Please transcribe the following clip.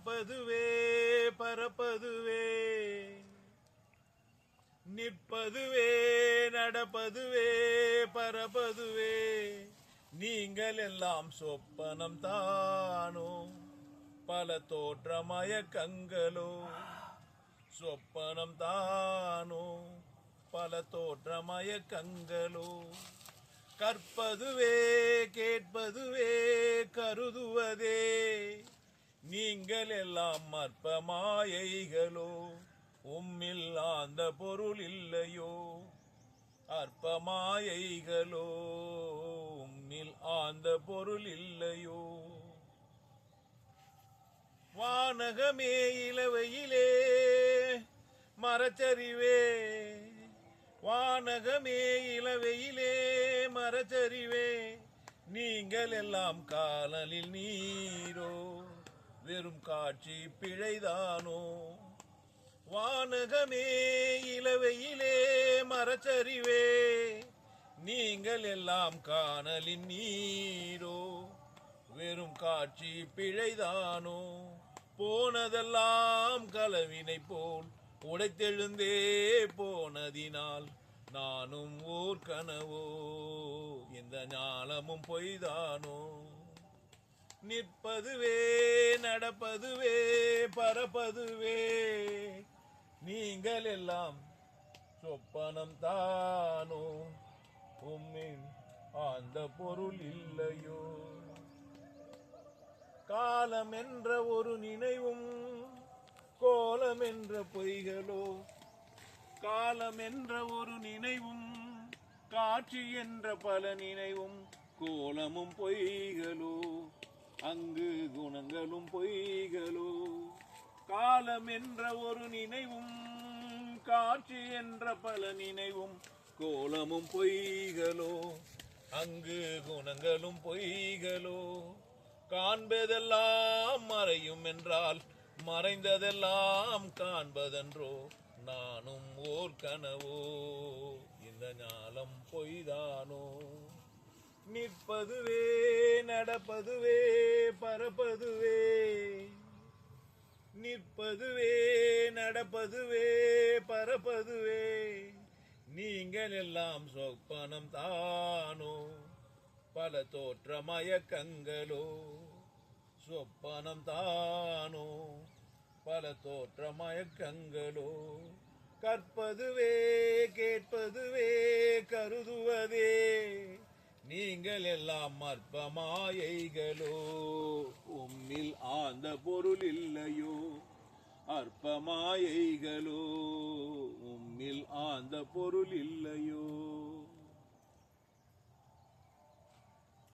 நிற்பதுவே பரப்பதுவே. நிற்பதுவே நடப்பதுவே பரப்பதுவே. நீங்கள் எல்லாம் சொப்பனம் தானோ பல தோற்றமய கங்களோ சொப்பனம் தானோ பல தோற்றமய கங்களோ கற்பதுவே கேட்பதுவே கருதுவதே. நீங்கள் எல்லாம் மற்ப மாயைகளோ உம்மில் ஆந்த பொருள் இல்லையோ. அற்ப மாயைகளோ உம்மில் ஆந்த பொருள் இல்லையோ. வானகமே இளவையிலே மரச்சரிவே வானகமே இளவையிலே மரச்சரிவே நீங்கள் எல்லாம் காலலில் நீரோ. வெறும் காட்சி பிழைதானோ? வானகமே இளவையிலே மரச்சரிவே நீங்கள் எல்லாம் காணலின் நீரோ? வெறும் காட்சி பிழைதானோ? போனதெல்லாம் கலவினை போல் உடைத்தெழுந்தே போனதினால் நானும் ஓர் கனவோ? இந்த ஞானமும் பொய்தானோ? நிற்பதுவே நடப்பதுவே பரப்பதுவே. நீங்கள் எல்லாம் சொப்பனம் தானோ உம்மின் அந்த பொருள் இல்லையோ? காலம் என்ற ஒரு நினைவும் கோலம் என்ற பொய்களோ? காலம் என்ற ஒரு நினைவும் காட்சி என்ற பல நினைவும் கோலமும் பொய்களோ? அங்கு குணங்களும் பொய்களோ? காலம் என்ற ஒரு நினைவும் காட்சி என்ற பல நினைவும் கோலமும் பொய்களோ? அங்கு குணங்களும் பொய்களோ? காண்பதெல்லாம் மறையும் என்றால் மறைந்ததெல்லாம் காண்பதென்றோ? நானும் ஓர் கனவோ? இந்த ஞானம் பொய்தானோ? நிற்பதுவே நடப்பதுவே பரப்பதுவே. நிற்பதுவே நடப்பதுவே பரப்பதுவே. நீங்கள் எல்லாம் சொப்பனம் தானோ? பல தோற்ற மயக்கங்களோ சொப்பனம் தானோ? பல தோற்ற மயக்கங்களோ கற்பதுவே கேட்பதுவே கருதுவதே. நீங்கள் எல்லாம் மற்ப மாயைகளோ உம்மில் ஆந்த பொருள் இல்லையோ அற்ப மாயைகளோ உம்மில் ஆந்த பொருள் இல்லையோ.